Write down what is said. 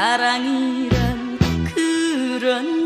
사랑이란 그런